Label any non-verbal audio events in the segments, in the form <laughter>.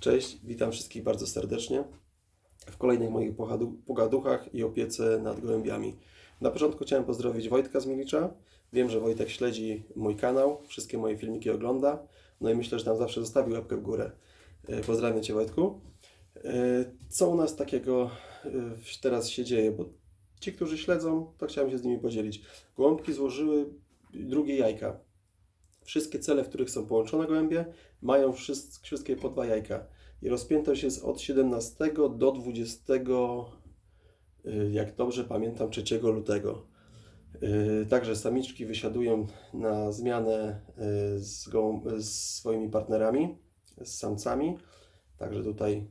Cześć, witam wszystkich bardzo serdecznie w kolejnych moich pogaduchach i opiece nad gołębiami. Na początku chciałem pozdrowić Wojtka z Milicza. Wiem, że Wojtek śledzi mój kanał, wszystkie moje filmiki ogląda, no i myślę, że tam zawsze zostawi łapkę w górę. E, Pozdrawiam Cię Wojtku. E, Co u nas takiego e, teraz się dzieje? Bo ci, którzy śledzą, to chciałem się z nimi podzielić. Gołąbki złożyły drugie jajka. Wszystkie cele, w których są połączone gołębie, mają wszyst- wszystkie po dwa jajka. I rozpiętość jest od 17 do 20, y, jak dobrze pamiętam, 3 lutego. Y, Także samiczki wysiadują na zmianę y, z, z swoimi partnerami, z samcami. Także tutaj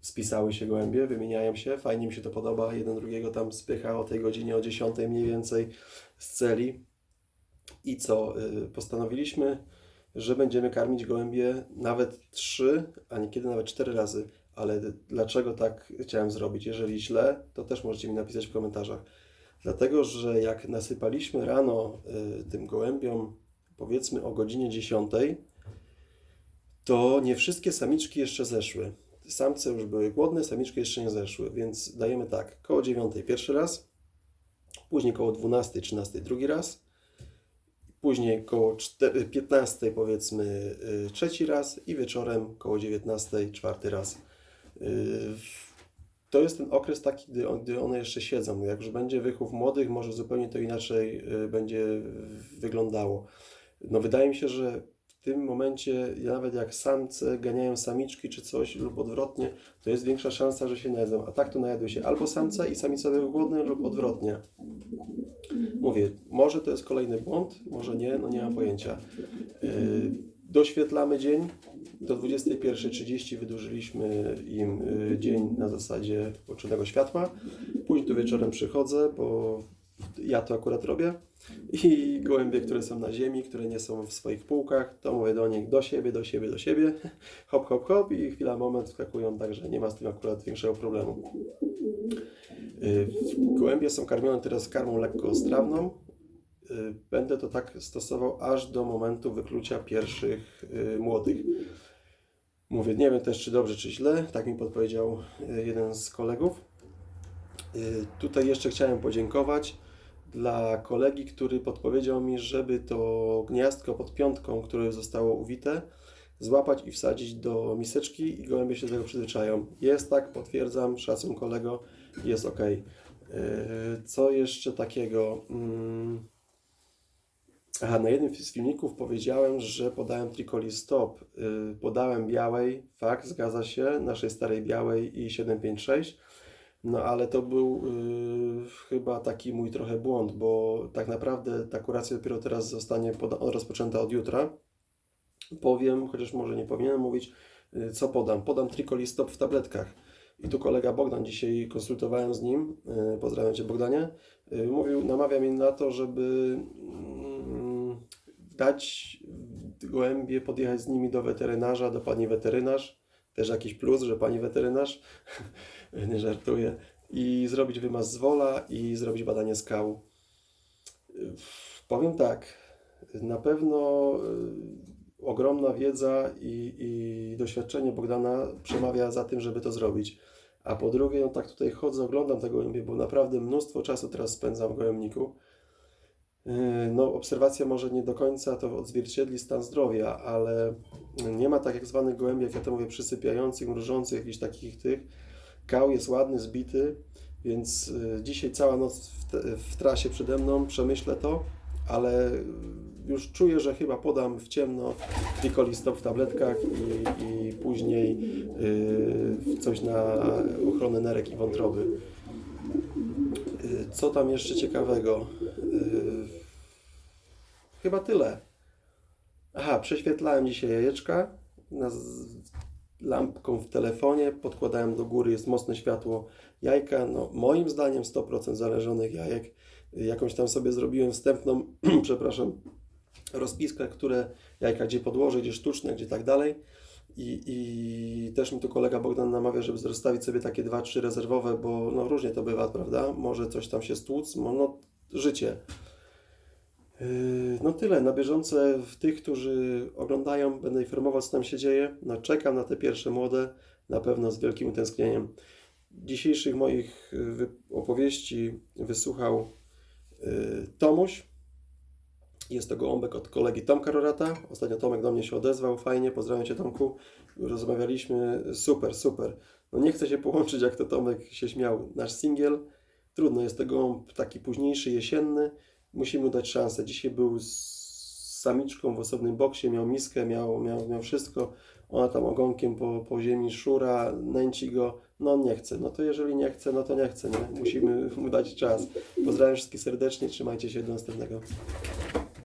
spisały się gołębie, wymieniają się. Fajnie mi się to podoba. Jeden drugiego tam spycha o tej godzinie, o 10 mniej więcej z celi. I co? y, Postanowiliśmy, że będziemy karmić gołębie nawet trzy, a niekiedy nawet cztery razy. Ale dlaczego tak chciałem zrobić? Jeżeli źle, to też możecie mi napisać w komentarzach. Dlatego, że jak nasypaliśmy rano y, tym gołębiom, powiedzmy o godzinie 10, to nie wszystkie samiczki jeszcze zeszły. Samce już były głodne, samiczki jeszcze nie zeszły, więc dajemy tak, koło 9 pierwszy raz, później koło 12, 13 drugi raz, później koło 4, 15 powiedzmy y, trzeci raz i wieczorem koło 19 czwarty raz. Y, To jest ten okres taki, gdy, gdy one jeszcze siedzą. Jak już będzie wychów młodych, może zupełnie to inaczej y, będzie wyglądało. No wydaje mi się, że w tym momencie, nawet jak samce ganiają samiczki czy coś lub odwrotnie, to jest większa szansa, że się najedzą. A tak to najadły się albo samce i samica były głodne lub odwrotnie. Mówię, może to jest kolejny błąd, może nie, no nie mam pojęcia. Yy, doświetlamy dzień. Do 21.30 wydłużyliśmy im yy, dzień na zasadzie włączonego światła. Później tu wieczorem przychodzę, bo ja to akurat robię. I gołębie, które są na ziemi, które nie są w swoich półkach, to mówię do nich do siebie, do siebie, do siebie. <laughs> Hop, hop, hop i chwila, moment wskakują, także nie ma z tym akurat większego problemu. Y, Gołębie są karmione teraz karmą lekkostrawną. Y, Będę to tak stosował aż do momentu wyklucia pierwszych y, młodych. Mówię, nie wiem też czy dobrze, czy źle, tak mi podpowiedział jeden z kolegów. Tutaj jeszcze chciałem podziękować dla kolegi, który podpowiedział mi, żeby to gniazdko pod piątką, które zostało uwite, złapać i wsadzić do miseczki i gołębie się do tego przyzwyczają. Jest tak, potwierdzam, szacun kolego, jest ok. Co jeszcze takiego? Mm. Aha, na jednym z filmików powiedziałem, że podałem Tricoli Stop. Yy, Podałem białej, fakt, zgadza się, naszej starej białej i 756. No ale to był yy, chyba taki mój trochę błąd, bo tak naprawdę ta kuracja dopiero teraz zostanie rozpoczęta od jutra. Powiem, chociaż może nie powinienem mówić, yy, co podam. Podam Tricoli Stop w tabletkach. I tu kolega Bogdan, dzisiaj konsultowałem z nim, yy, pozdrawiam Cię Bogdanie, yy, mówił, namawia mnie na to, żeby mm, dać gołębie, podjechać z nimi do weterynarza, do pani weterynarz, też jakiś plus, że pani weterynarz, <laughs> nie żartuję, i zrobić wymaz z wola i zrobić badanie skał. Powiem tak, na pewno yy, ogromna wiedza i, i doświadczenie Bogdana przemawia za tym, żeby to zrobić. A po drugie, no tak tutaj chodzę, oglądam te gołębie, bo naprawdę mnóstwo czasu teraz spędzam w gołębniku. Yy, No, obserwacja może nie do końca to odzwierciedli stan zdrowia, ale nie ma tak jak zwanych gołębi, jak ja to mówię, przysypiających, mrużących, jakichś takich tych. Kał jest ładny, zbity, więc yy, dzisiaj cała noc w, te, w trasie przede mną, przemyślę to, ale już czuję, że chyba podam w ciemno Tricoli Stop w tabletkach i, i później yy, coś na ochronę nerek i wątroby. Co tam jeszcze ciekawego? Chyba tyle. Aha, prześwietlałem dzisiaj jajeczka lampką w telefonie, podkładałem do góry, jest mocne światło jajka. No, moim zdaniem 100% zależonych jajek. Jakąś tam sobie zrobiłem wstępną, <clears throat> przepraszam, rozpiskę, które jajka gdzie podłożyć, gdzie sztuczne, gdzie tak dalej. I, I też mi tu kolega Bogdan namawia, żeby rozstawić sobie takie dwa, trzy rezerwowe, bo no różnie to bywa, prawda? Może coś tam się stłuc, mo- no życie. Yy, No tyle, na bieżące tych, którzy oglądają, będę informował, co tam się dzieje. No, czekam na te pierwsze młode, na pewno z wielkim utęsknieniem. Dzisiejszych moich yy, opowieści wysłuchał yy, Tomuś. Jest to gołąbek od kolegi Tomka Rorata. Ostatnio Tomek do mnie się odezwał, fajnie, pozdrawiam Cię Tomku. Rozmawialiśmy, super, super. No nie chcę się połączyć, jak to Tomek się śmiał. Nasz singiel, trudno, jest to gołąb taki późniejszy, jesienny. Musimy mu dać szansę. Dzisiaj był z samiczką w osobnym boksie, miał miskę, miał, miał, miał wszystko. Ona tam ogonkiem po, po ziemi szura, nęci go. No on nie chce. No to jeżeli nie chce, no to nie chce. Nie? Musimy mu dać czas. Pozdrawiam wszystkich serdecznie, trzymajcie się do następnego.